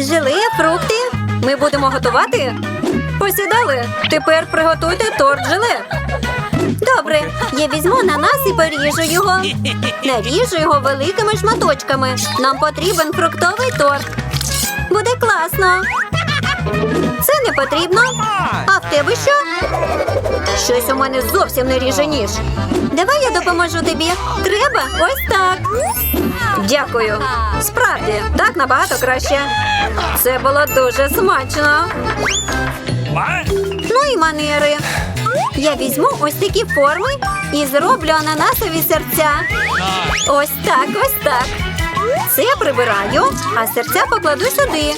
Желе, фрукти. Ми будемо готувати. Посідали. Тепер приготуйте торт желе. Добре, я візьму ананас і поріжу його. Наріжу його великими шматочками. Нам потрібен фруктовий торт. Буде класно. Це не потрібно. А в тебе що? Щось у мене зовсім не ріже ніж. Давай я допоможу тобі. Треба? Ось так. Дякую. Справді, так набагато краще. Це було дуже смачно. Ну і манери. Я візьму ось такі форми і зроблю ананасові серця. Ось так, ось так. Це я прибираю, а серця покладу сюди.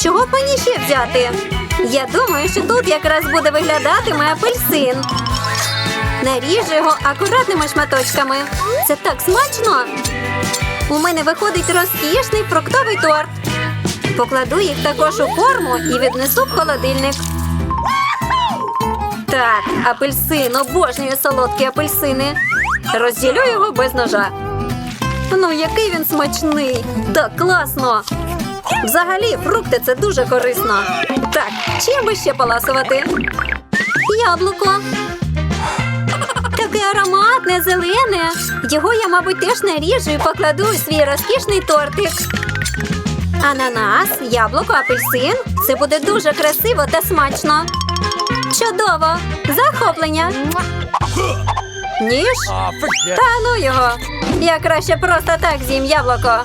Чого б мені ще взяти? Я думаю, що тут якраз буде виглядати мій апельсин. Наріжу його акуратними шматочками. Це так смачно. У мене виходить розкішний фруктовий торт. Покладу їх також у форму і віднесу в холодильник. Так, апельсин, обожнюю солодкі апельсини. Розділю його без ножа. Ну, який він смачний! Так класно! Взагалі, фрукти це дуже корисно. Так, чим би ще поласувати? Яблуко. Ароматне, зелене. Його я, мабуть, теж наріжу і покладу у свій розкішний тортик. Ананас, яблуко, апельсин. Це буде дуже красиво та смачно. Чудово! Захоплення! Ніж? Та ну його. Я краще просто так з'їм яблуко.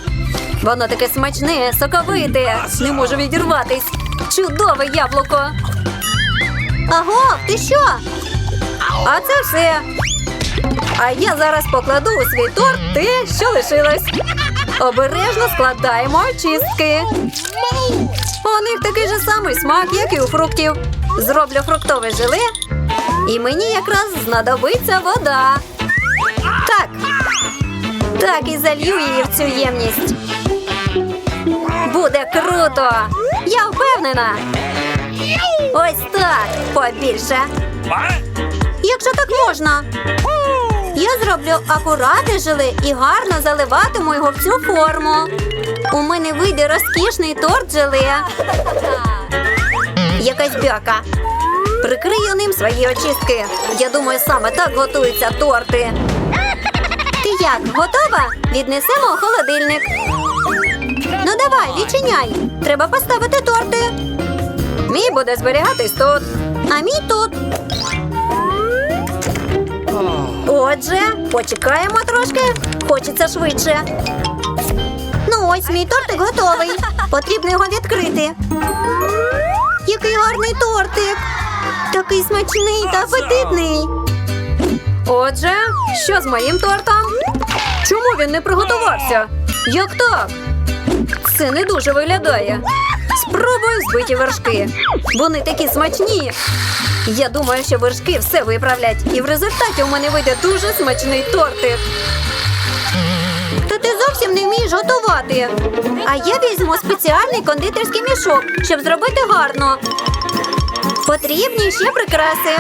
Воно таке смачне, соковите. Не можу відірватись. Чудове яблуко. Аго, ти що? А це все. А я зараз покладу у свій торт те, що лишилось. Обережно складаємо очистки. У них такий же самий смак, як і у фруктів. Зроблю фруктове желе, і мені якраз знадобиться вода. Так. Так і залью її в цю ємність. Буде круто! Я впевнена. Ось так, побільше. Якщо так можна. Я зроблю акуратне желе і гарно заливатиму його в цю форму. У мене вийде розкішний торт желе. Якась бяка. Прикрию ним свої очистки. Я думаю, саме так готуються торти. Ти як, готова? Віднесемо у холодильник. Ну давай, відчиняй. Треба поставити торти. Мій буде зберігатись тут, а мій тут. Отже, почекаємо трошки. Хочеться швидше. Ну ось мій тортик готовий. Потрібно його відкрити. Який гарний тортик. Такий смачний та апетитний. Отже, що з моїм тортом? Чому він не приготувався? Як так? Це не дуже виглядає. Спробую збиті вершки. Вони такі смачні. Я думаю, що вершки все виправлять, і в результаті у мене вийде дуже смачний тортик. Та ти зовсім не вмієш готувати. А я візьму спеціальний кондитерський мішок, щоб зробити гарно. Потрібні ще прикраси.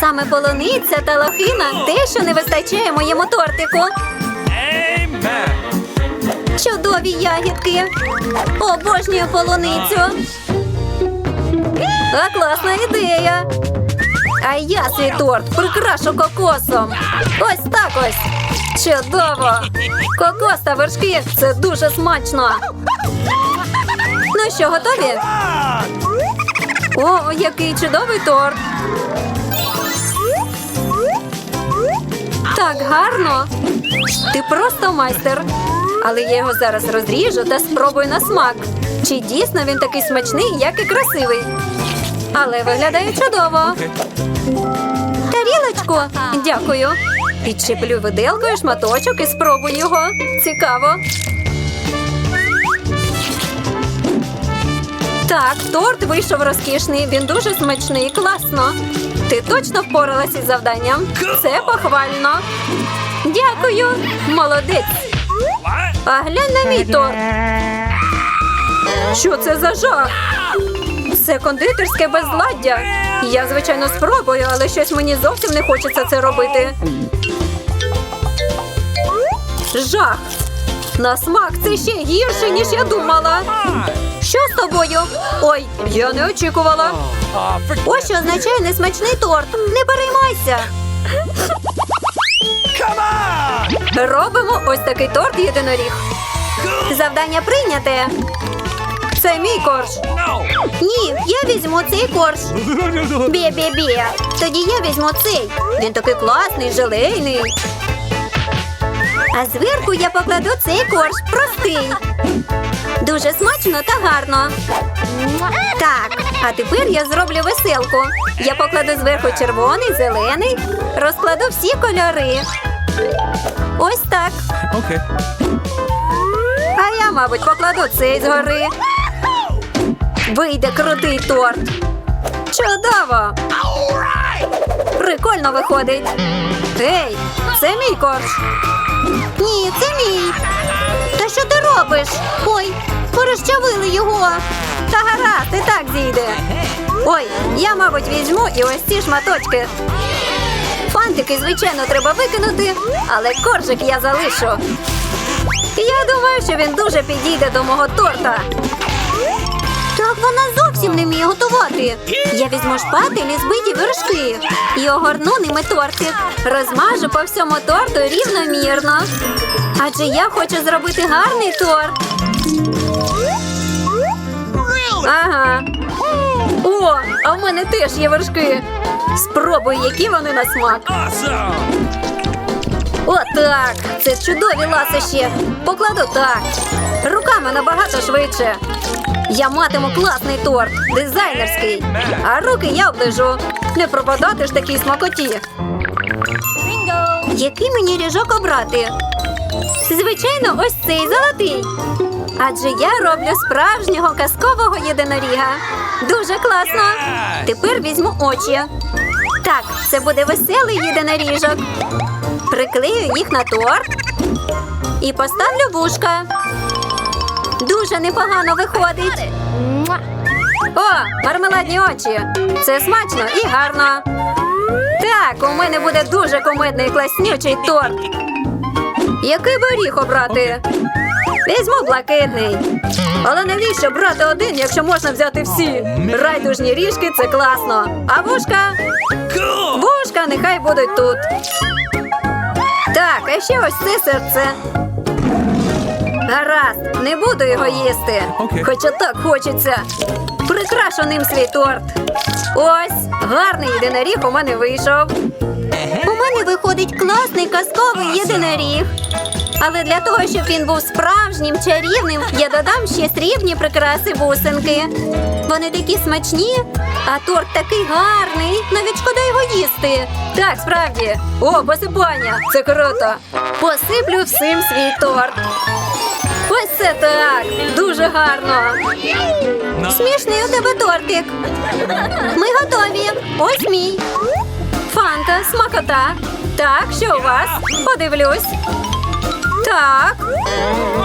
Саме полуниця та лохина те, що не вистачає моєму тортику. Чудові ягідки. Обожнюю полуницю. А класна ідея. А я свій торт прикрашу кокосом. Ось так ось. Чудово. Кокос та вершки це дуже смачно. Ну що, готові? О, який чудовий торт. Так гарно. Ти просто майстер. Але я його зараз розріжу та спробую на смак. Чи дійсно він такий смачний, як і красивий. Але виглядає чудово. Тарілочку. Дякую. Підчеплю виделкою шматочок і спробую його. Цікаво. Так, торт вийшов розкішний, він дуже смачний, класно. Ти точно впоралась із завданням? Це похвально. Дякую, молодець. А глянь на мій торт. Що це за жах? Це кондитерське безладдя. Я, звичайно, спробую, але щось мені зовсім не хочеться це робити. Жах. На смак це ще гірше, ніж я думала. Що з тобою. Ой, я не очікувала. Ось що означає несмачний торт. Не переймайся. Робимо ось такий торт єдиноріг. Завдання прийняте. Це мій корж. Ні, я візьму цей корж. Бє-бє-бє. Тоді я візьму цей. Він такий класний, желейний. А зверху я покладу цей корж простий. Дуже смачно та гарно. Так, а тепер я зроблю веселку. Я покладу зверху червоний, зелений, розкладу всі кольори. Ось так. Okay. А я, мабуть, покладу цей згори. Вийде крутий торт. Чудово! Прикольно виходить. Ей, це мій корж. Ні, це мій. Та що ти робиш? Ой, порозчавили його. Та гаразд, і так зійде. Ой, я, мабуть, візьму і ось ці шматочки. Фантики, звичайно, треба викинути, але коржик я залишу. Я думаю, що він дуже підійде до мого торта. Вона зовсім не вміє готувати. Я візьму шпатель і збиті вершки і огорну ними тортик. Розмажу по всьому торту рівномірно. Адже я хочу зробити гарний торт. Ага. О, а в мене теж є вершки. Спробуй, які вони на смак. Отак. Це чудові ласощі. Покладу так. Руками набагато швидше. Я матиму класний торт, дизайнерський. А руки я оближу. Не пропадати ж такій смакоті. Який мені ріжок обрати? Звичайно, ось цей золотий. Адже я роблю справжнього казкового єдиноріга. Дуже класно. Тепер візьму очі. Так, це буде веселий єдиноріжок. Приклею їх на торт і поставлю вушка. Дуже непогано виходить. О, мармеладні очі. Це смачно і гарно. Так, у мене буде дуже кумедний класнючий торт. Який би оріх обрати? Візьму блакитний. Але навіщо брати один, якщо можна взяти всі? Райдужні ріжки це класно. А вушка? Вушка нехай будуть тут. Так, а ще ось це серце. Гаразд, не буду його їсти. Окей. Хоча так хочеться. Прикрашу ним свій торт. Ось, гарний єдиноріг у мене вийшов. У мене виходить класний казковий єдиноріг. Але для того, щоб він був справжнім чарівним, я додам ще срібні прикраси бусинки. Вони такі смачні, а торт такий гарний. Навіть шкода його їсти. Так, справді. О, посипання! Це круто. Посиплю всім свій торт. Ось це так. Дуже гарно. Смішний у тебе тортик. Ми готові. Ось мій. Фанта, смакота. Так, що у вас? Подивлюсь. Так.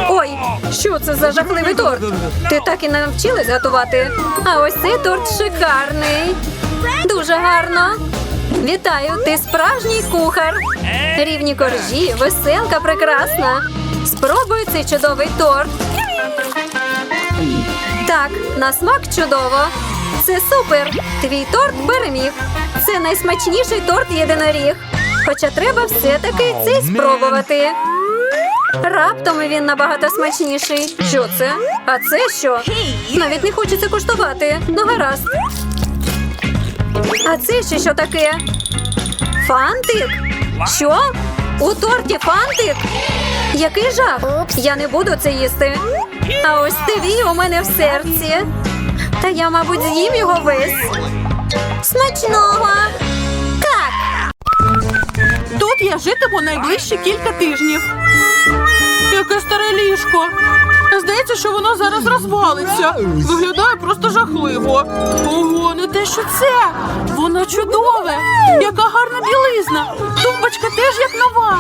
Ой, що це за жахливий торт? Ти так і не навчилась готувати. А ось цей торт шикарний. Дуже гарно. Вітаю, ти справжній кухар. Рівні коржі, веселка прекрасна. Спробуй цей чудовий торт. Так, на смак чудово. Це супер. Твій торт переміг. Це найсмачніший торт єдиноріг. Хоча треба все-таки цей спробувати. Раптом він набагато смачніший. Що це? А це що? Навіть не хочеться куштувати. Ну гаразд. А це ще що таке? Фантик? Що? У торті фантик? Який жах! Я не буду це їсти. А ось тиві у мене в серці. Та я, мабуть, з'їм його весь. Смачного! Так, Тут я житиму найближчі кілька тижнів. Яке старе ліжко. Здається, що воно зараз розвалиться. Виглядає просто жахливо. Ого, не те, що це. Воно чудове. Яка гарна білизна. Тумбочка теж як нова.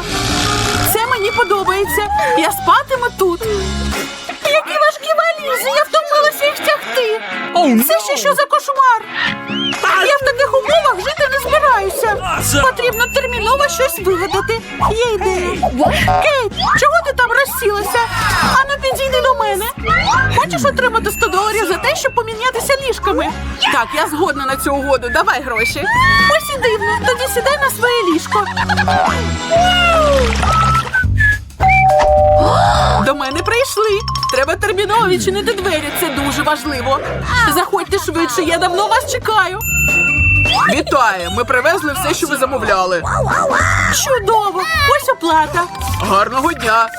Це мені подобається. Я спатиму тут. Які важкі валізи, я втомилася їх тягти. Це ще що за сподіваюся. Потрібно терміново щось вигадати. Є ідея. Кейт, чого ти там розсілася? Ану, підійди до мене. Хочеш отримати 100 доларів за те, щоб помінятися ліжками? Так, я згодна на цю угоду. Давай гроші. Ось і дивно. Тоді сідай на своє ліжко. До мене прийшли. Треба терміново відчинити двері. Це дуже важливо. Заходьте швидше, я давно вас чекаю. Вітаю! Ми привезли все, що ви замовляли. Чудово! Ось оплата. Гарного дня.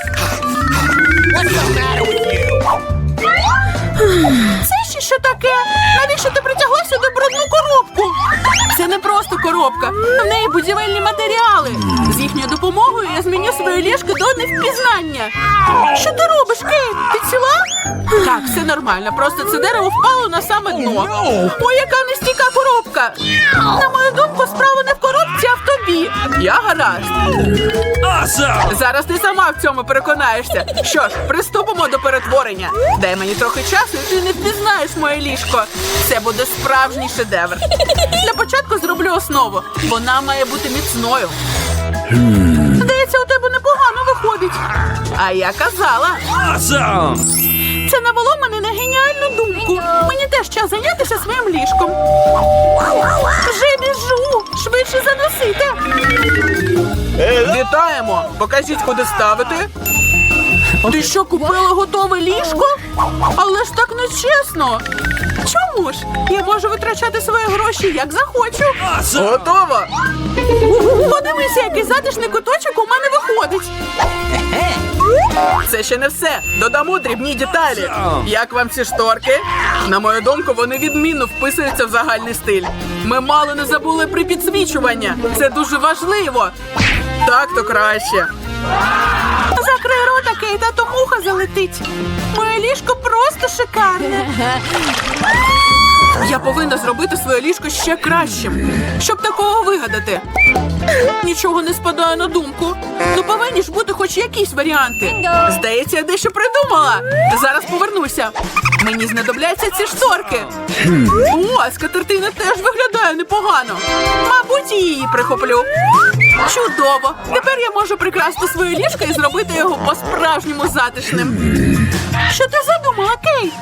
Це ще що таке? Навіщо ти притягла сюди брудну коробку? Це не просто коробка. В неї будівельні матеріали. Їхньою допомогою я зміню своє ліжко до невпізнання. Що ти робиш, Кейт? Ти ціла? Так, все нормально. Просто це дерево впало на саме дно. Ой, яка нестійка коробка. На мою думку, справа не в коробці, а в тобі. Я гаразд. Зараз ти сама в цьому переконаєшся. Що ж, приступимо до перетворення. Дай мені трохи часу, і ти не впізнаєш моє ліжко. Це буде справжній шедевр. Для початку зроблю основу. Вона має бути міцною. Здається, у тебе непогано виходить. А я казала, Awesome! це навело мене на геніальну думку. Мені теж час зайнятися своїм ліжком. Вже біжу! Швидше заносите. Вітаємо! Покажіть, куди ставити. Ти що, купила готове ліжко? Але ж так нечесно. Чому ж? Я можу витрачати свої гроші як захочу. Готово! Подивися, який затишний куточок у мене виходить. Це ще не все. Додамо дрібні деталі. Як вам ці шторки? На мою думку, вони відмінно вписуються в загальний стиль. Ми мало не забули при підсвічування. Це дуже важливо. Так то краще. Закрий рота, Кейт, а то муха залетить. Моє ліжко просто шикарне. Я повинна зробити своє ліжко ще кращим, щоб такого вигадати. Нічого не спадає на думку. Ну повинні ж бути хоч якісь варіанти. Здається, я дещо придумала. Зараз повернуся. Мені знадобляться ці шторки. О, скатертина теж виглядає непогано. Мабуть, і її прихоплю. Чудово! Тепер я можу прикрасти своє ліжко і зробити його по-справжньому затишним. Що ти задумала, Кейт?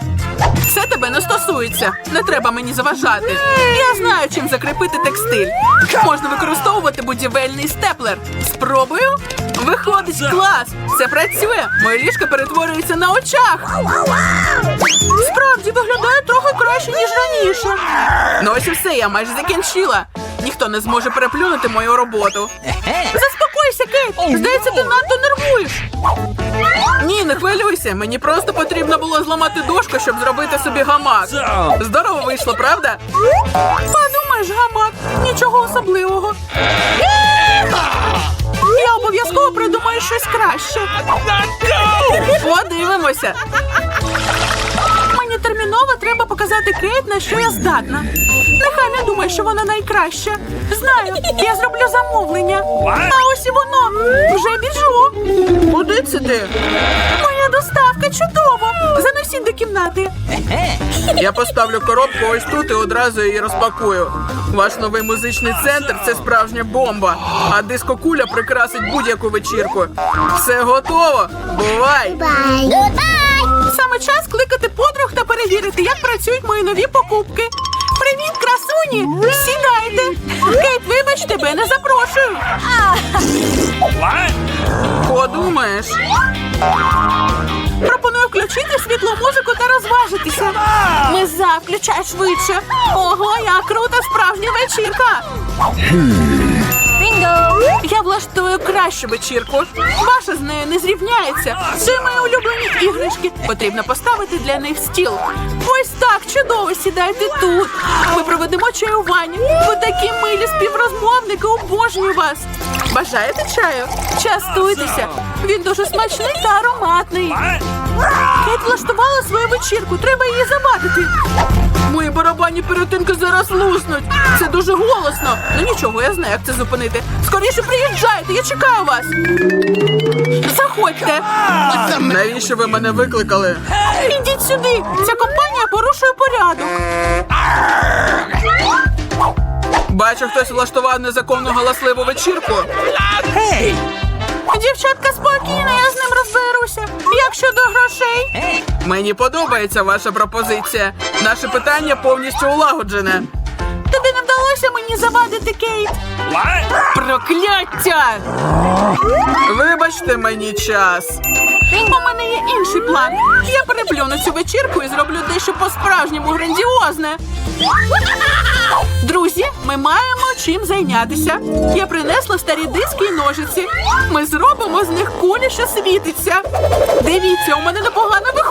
Це тебе не стосується. Не треба мені заважати. Я знаю, чим закріпити текстиль. Можна використовувати будівельний степлер. Спробую. Виходить клас. Це працює. Моє ліжко перетворюється на очах. Справді виглядає трохи краще, ніж раніше. Ну ось і все, я майже закінчила. Ніхто не зможе переплюнути мою роботу. Заспокойся, Кейт. Здається, ти надто нервуєш. Ні, не хвилюйся. Мені просто потрібно було зламати дошку, щоб зробити собі гамак. Здорово вийшло, правда? Подумаєш, гамак, нічого особливого. Я обов'язково придумаю щось краще. Подивимося. Мені терміново треба показати Кейт, на що я здатна. Нехай не думає, що вона найкраща. Знаю, я зроблю замовлення. А ось і воно. Вже біжу. Куди це ти? Моя доставка чудово. Заносіть до кімнати. Я поставлю коробку ось тут і одразу її розпакую. Ваш новий музичний центр це справжня бомба, а дискокуля прикрасить будь-яку вечірку. Все готово. Бувай! Саме час кликати подруг та перевірити, як працюють мої нові покупки. Привіт, красуні! Сідайте! Кейт, вибач, тебе не запрошую. Подумаєш. Пропоную включити світлу музику та розважитися. Ми за, включай швидше. Ого, як крута справжня вечірка. Я влаштую кращу вечірку. Ваша з нею не зрівняється. Це мої улюблені іграшки. Потрібно поставити для них стіл. Ось так, чудово, сідайте тут. Ми проведемо чаювання. Ви такі милі співрозмовники, обожнюю вас. Бажаєте чаю? Частуйтеся. Він дуже смачний та ароматний. Кейт влаштувала свою вечірку, треба її завадити. Мої барабанні перетинки зараз луснуть. Це дуже голосно. Ну нічого, я знаю, як це зупинити. Скоріше приїжджайте, я чекаю вас. Заходьте. Навіщо ви мене викликали? Ідіть сюди. Ця компанія порушує порядок. Бачу, хтось влаштував незаконну галасливу вечірку. Hey! Дівчатка, спокійно, я з ним розберуся. Як щодо грошей? Мені подобається ваша пропозиція. Наше питання повністю улагоджене. Тобі не вдалося мені завадити, Кейт. Прокляття! Вибачте мені час. У мене є інший план. Я переплюну цю вечірку і зроблю дещо по-справжньому грандіозне. Друзі, ми маємо чим зайнятися. Я принесла старі диски і ножиці. Ми зробимо з них кулі, що світиться. Дивіться, у мене непогано виходить.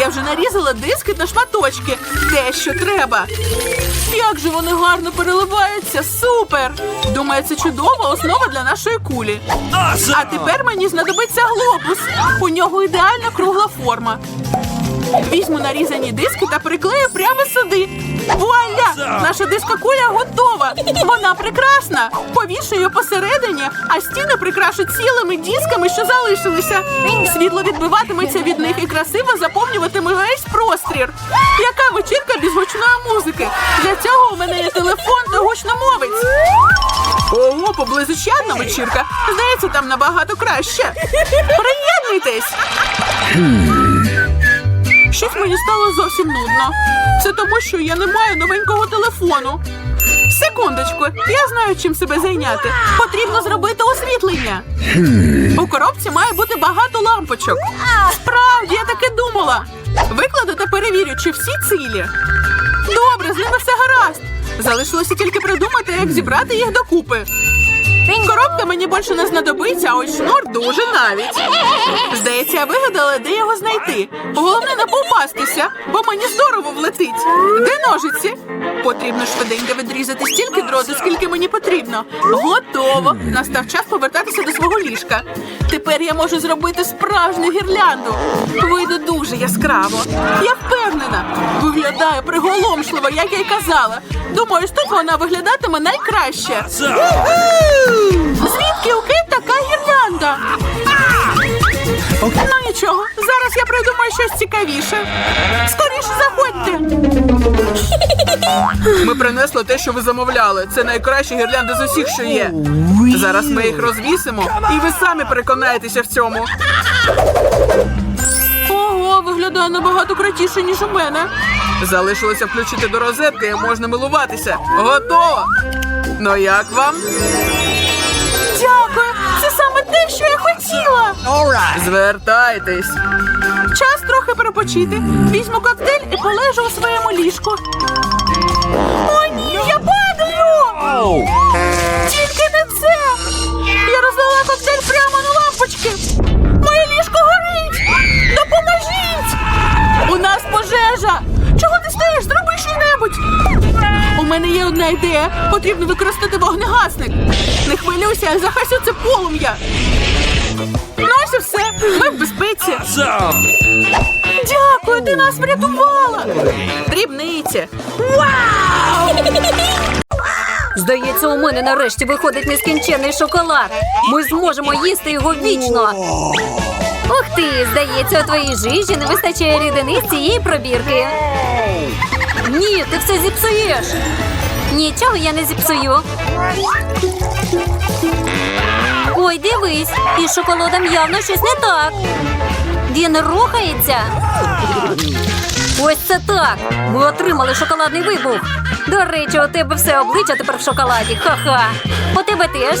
Я вже нарізала диски на шматочки. Те, що треба. Як же вони гарно переливаються! Супер! Думаю, це чудова основа для нашої кулі. А тепер мені знадобиться глобус. У нього ідеальна кругла форма. Візьму нарізані диски та приклею прямо сюди. Вуаля! Наша дискокуля готова. Вона прекрасна. Повішу її посередині, а стіни прикрашу цілими дисками, що залишилися. Світло відбиватиметься від них і красиво заповнюватиме весь простір. Яка вечірка без гучної музики? Для цього у мене є телефон та гучномовець. Ого, поблизу ще одна вечірка. Здається, там набагато краще. Приєднуйтесь! Щось мені стало зовсім нудно. Це тому, що я не маю новенького телефону. Секундочку, я знаю, чим себе зайняти. Потрібно зробити освітлення. У коробці має бути багато лампочок. Справді, я таки думала. Викладу та перевірю, чи всі цілі. Добре, з ними все гаразд. Залишилося тільки придумати, як зібрати їх докупи. Коробка мені більше не знадобиться, а ось шнур дуже навіть. Здається, я вигадала, де його знайти. Головне не попастися, бо мені здорово влетить. Де ножиці? Потрібно швиденько відрізати стільки дроту, скільки мені потрібно. Готово. Настав час повертатися до свого ліжка. Тепер я можу зробити справжню гірлянду. Вийде дуже яскраво. Я впевнена. Виглядає приголомшливо, як я й казала. Думаю, ось тут вона виглядатиме найкраще. Звідки у Кейт така гірлянда? Ну нічого, зараз я придумаю щось цікавіше. Скоріше заходьте. Ми принесли те, що ви замовляли. Це найкращі гірлянди з усіх, що є. Зараз ми їх розвісимо, і ви самі переконаєтеся в цьому. Ого, виглядає набагато крутіше, ніж у мене. Залишилося включити до розетки і можна милуватися. Готово! Ну як вам? Дякую! Це саме те, що я хотіла! Звертайтесь. Час трохи перепочити. Візьму коктейль і полежу у своєму ліжку. О, ні, я падаю! Тільки не це! Я розлила коктейль прямо на лампочки! Моє ліжко горить! Допоможіть! У нас пожежа! Чого ти стоїш? Зроби що-небудь! У мене є одна ідея. Потрібно використати вогнегасник. Не хвилюйся, я захасю це полум'я. Ось і все. Ми в безпеці. Дякую, ти нас врятувала. Дрібниці. Здається, у мене нарешті виходить нескінченний шоколад. Ми зможемо їсти його вічно. Ух ти, здається, у твоїй жижі не вистачає рідини з цієї пробірки. Ні, ти все зіпсуєш. Нічого я не зіпсую. Ой, дивись, із шоколадом явно щось не так. Він рухається. Ось це так. Ми отримали шоколадний вибух. До речі, у тебе все обличчя тепер в шоколаді. Ха-ха. У тебе теж.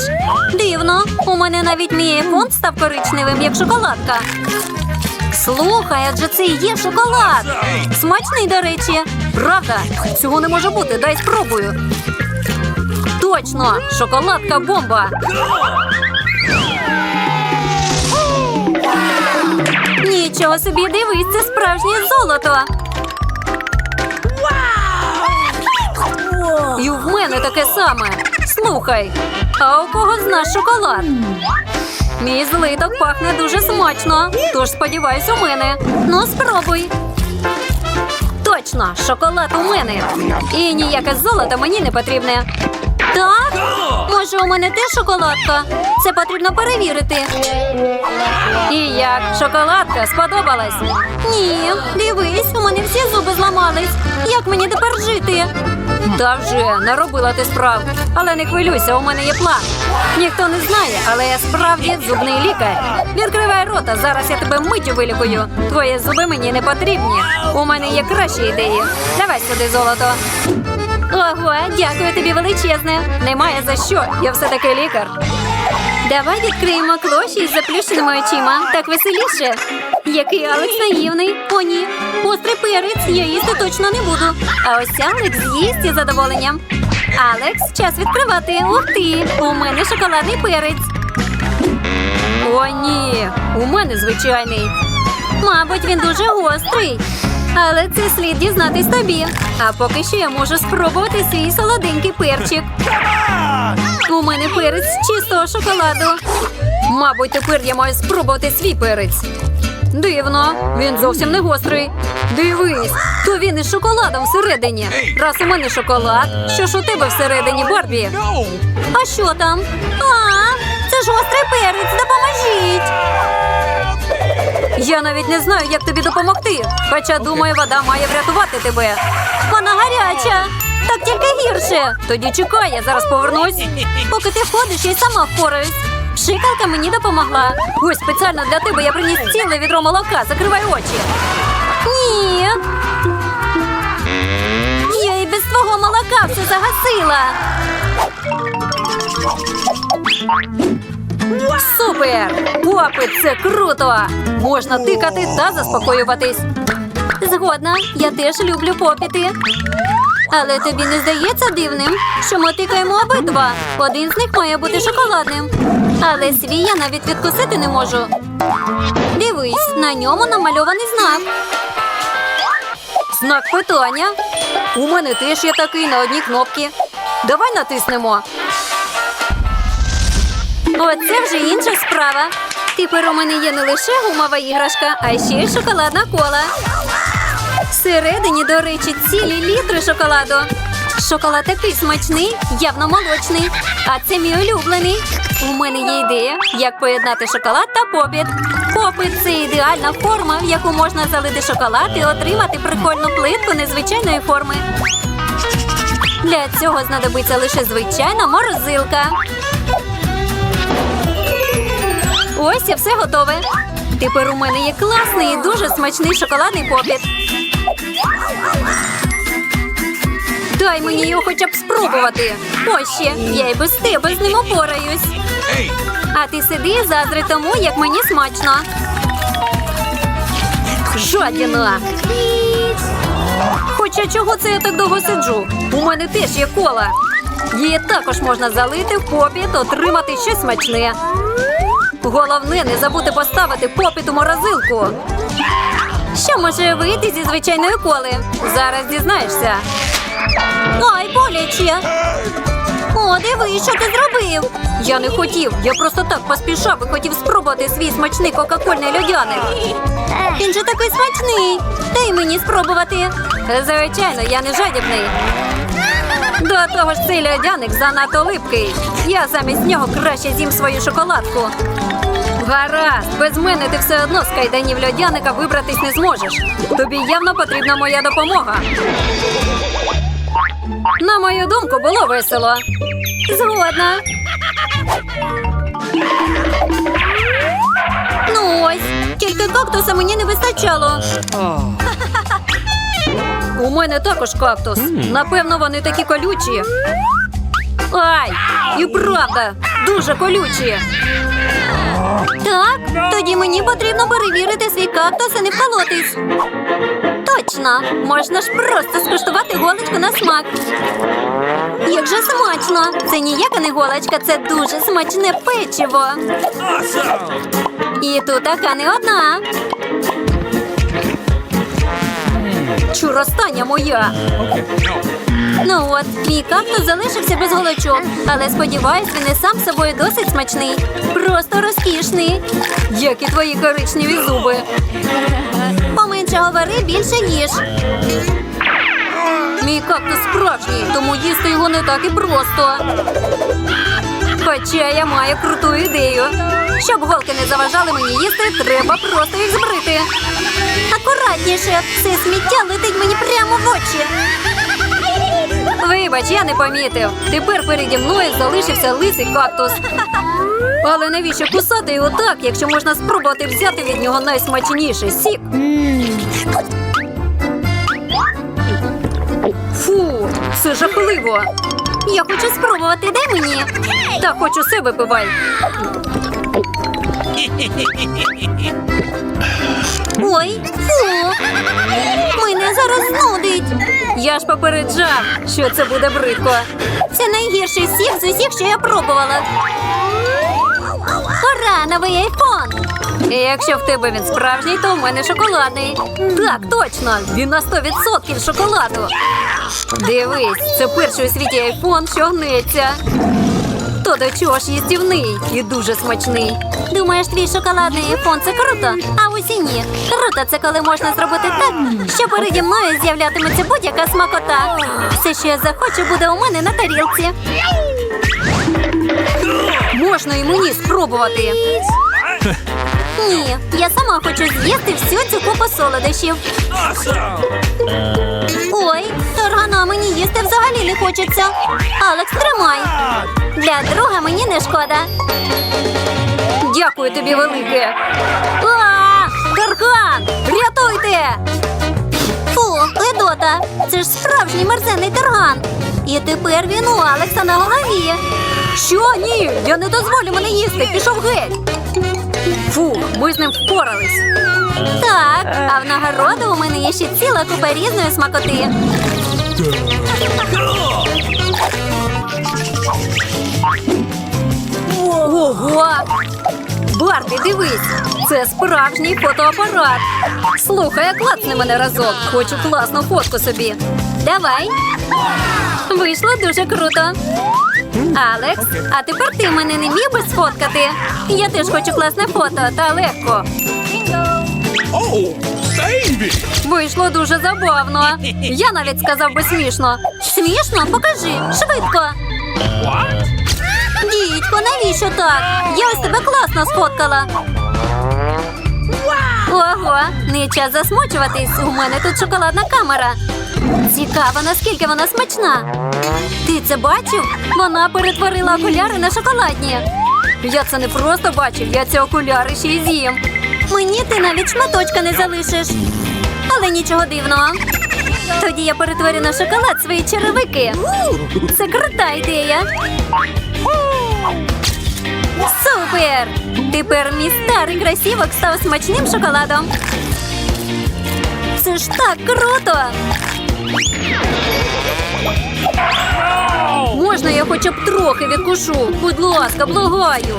Дивно. У мене навіть мій айфон став коричневим, як шоколадка. Слухай, адже це і є шоколад. Смачний, до речі. Правда, цього не може бути. Дай спробую. Точно, шоколадка бомба. Нічого собі, дивись, це справжнє золото. І в мене таке саме. Слухай, а у кого з нас шоколад? Мій злиток пахне дуже смачно. Тож сподіваюсь, у мене. Ну, спробуй. Точно, шоколад у мене. І ніяке золото мені не потрібне. Так? Може, у мене теж шоколадка? Це потрібно перевірити. І як? Шоколадка сподобалась? Ні, дивись, у мене всі зуби зламались. Як мені тепер жити? Та вже наробила ти справ. Але не хвилюйся, у мене є план. Ніхто не знає, але я справді зубний лікар. Відкривай рота, зараз я тебе миттю вилікую. Твої зуби мені не потрібні. У мене є кращі ідеї. Давай сюди золото. Ого, дякую тобі величезне. Немає за що. Я все-таки лікар. Давай відкриємо клоші із заплющеними очима. Так веселіше. Який Алекс наївний. О, ні. Острий перець, я їсти точно не буду. А ось Алекс з'їсть із задоволенням. Алекс, час відкривати. Ух ти! У мене шоколадний перець. О, ні, у мене звичайний. Мабуть, він дуже гострий. Але це слід дізнатись тобі. А поки що я можу спробувати свій солоденький перчик. У мене перець з чистого шоколаду. Мабуть, тепер я маю спробувати свій перець. Дивно, він зовсім не гострий. Дивись, то він із шоколадом всередині. Раз у мене шоколад, що ж у тебе всередині, Барбі? А що там? А, це ж гострий перець, допоможіть. Я навіть не знаю, як тобі допомогти. Хоча, думаю, вода має врятувати тебе. Вона гаряча. Так тільки гірше. Тоді чекай, я зараз повернусь. Поки ти ходиш, я й сама впораюсь. Пшикалка мені допомогла. Ось спеціально для тебе я приніс ціле відро молока. Закривай очі. Ні. Я і без твого молока все загасила. Супер! Попит, це круто! Можна тикати та заспокоюватись. Згодна, я теж люблю попіти. Але тобі не здається дивним, що ми тикаємо обидва. Один з них має бути шоколадним. Але свій я навіть відкусити не можу. Дивись, на ньому намальований знак. Знак питання. У мене теж є такий на одній кнопці. Давай натиснемо. Оце вже інша справа. Тепер у мене є не лише гумова іграшка, а ще й шоколадна кола. Всередині, до речі, цілі літри шоколаду. Шоколад такий смачний, явно молочний. А це мій улюблений. У мене є ідея, як поєднати шоколад та попіт. Попит це ідеальна форма, в яку можна залити шоколад і отримати прикольну плитку незвичайної форми. Для цього знадобиться лише звичайна морозилка. Ось і все готове. Тепер у мене є класний і дуже смачний шоколадний попіт. Дай мені його хоча б спробувати. Ось ще, я й без тебе з ним опораюсь. А ти сиди заздри тому, як мені смачно. Жадіна. Хоча чого це я так довго сиджу? У мене теж є кола. Її також можна залити в попіт, отримати щось смачне. Головне не забути поставити попіт у морозилку. Що може вийти зі звичайної коли? Зараз дізнаєшся. Ай, боляче. О, диви, що ти зробив? Я не хотів. Я просто так поспішав і хотів спробувати свій смачний кока-кольний льодяник. Він же такий смачний. Дай мені спробувати. Звичайно, я не жадібний. До того ж, цей льодяник занадто липкий. Я замість нього краще з'їм свою шоколадку. Гаразд, без мене ти все одно з кайданів льодяника вибратись не зможеш. Тобі явно потрібна моя допомога. На мою думку, було весело. Згодна. Ну ось, тільки кактуса мені не вистачало. У мене також кактус. Напевно, вони такі колючі. Ай, і правда, дуже колючі. Так, тоді мені потрібно перевірити свій кактус і не вколотись. Точно, можна ж просто скуштувати голочку на смак. Як же смачно! Це ніяка не голочка, це дуже смачне печиво. І тут така не одна. Чур, остання моя. Ну от, мій кактус залишився без голочок, але сподіваюсь, він і сам собою досить смачний. Просто розкішний. Як і твої коричневі зуби. Поменше говори, більше їж. Мій кактус справжній, тому їсти його не так і просто. Хоча я маю круту ідею. Щоб голки не заважали мені їсти, треба просто їх збрити. Акуратніше, це сміття очі. Вибач, я не помітив. Тепер переді мною залишився лисий кактус. Але навіщо кусати його так, якщо можна спробувати взяти від нього найсмачніший сік? Фу, це жахливо. Я хочу спробувати, дай мені. Та хоч усе випивай. Ой, фу. Мене зараз знудить. Я ж попереджав, що це буде бридко. Це найгірший сік з усіх, що я пробувала. Ура, новий айфон! І якщо в тебе він справжній, то в мене шоколадний. Так, точно, він на 100% шоколаду. Дивись, це перший у світі айфон, що гнеться. То до чого ж їстівний і дуже смачний. Думаєш, твій шоколадний айфон це круто? А ось і ні. Круто це коли можна зробити так, що переді мною з'являтиметься будь-яка смакота. Все, що я захочу, буде у мене на тарілці. Можна і мені спробувати. Ні, я сама хочу з'їсти всю цю купу солодощів. Ой, торгана мені їсти взагалі не хочеться. Алекс, тримай. Для друга мені не шкода. Дякую тобі велике. А, Тарган! Рятуйте! Фу, Едота, це ж справжній мерзенний тарган. І тепер він у Алекса на голові. Що ні? Я не дозволю мене їсти. Пішов геть. Фух, ми з ним впорались. Так, а в нагороду у мене є ще ціла купа різної смакоти. Ого! Барбі, дивись! Це справжній фотоапарат. Слухай, клацни мене разок. Хочу класну фотку собі. Давай. Вийшло дуже круто. Алекс, а тепер ти мене не міг би сфоткати? Я теж хочу класне фото, та легко. Вийшло дуже забавно. Я навіть сказав би смішно. Смішно? Покажи, швидко. What? Дідько, навіщо так? Я ось тебе класно сфоткала. Ого, не час засмучуватись. У мене тут шоколадна камера. Цікаво, наскільки вона смачна. Ти це бачив? Вона перетворила окуляри на шоколадні. Я це не просто бачив, я ці окуляри ще й з'їм. Мені ти навіть шматочка не залишиш. Але нічого дивного. Тоді я перетворю на шоколад свої черевики. Це крута ідея. Супер! Тепер мій старий красівок став смачним шоколадом. Це ж так круто! Можна я хоча б трохи відкушу? Будь ласка, благаю.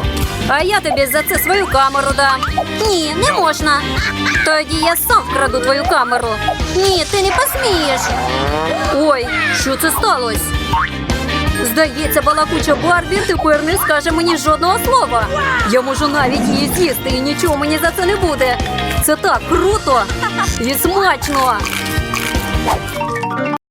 А я тобі за це свою камеру дам. Ні, не можна. Тоді я сам вкраду твою камеру. Ні, ти не посмієш. Ой, що це сталося? Здається, балакуча Барбі тепер не скаже мені жодного слова. Я можу навіть її з'їсти і нічого мені за це не буде. Це так круто і смачно.